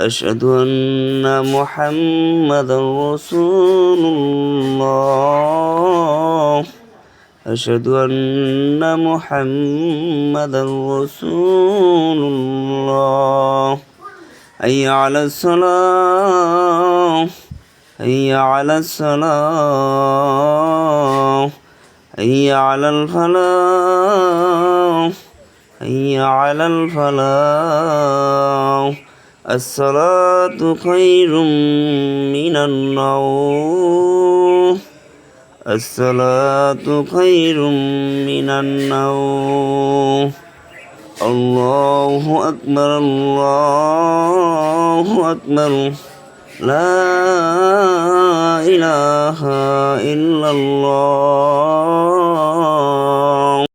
أشهد أن محمدا رسول الله. أشهد أن محمدا رسول الله. حي على الصلاة. حي على الصلاة. حي على الفلاح. حي على الفلاح. الصلاة خير من النوم. الصلاة خير من النوم. الله أكبر الله أكبر. لا إله إلا الله.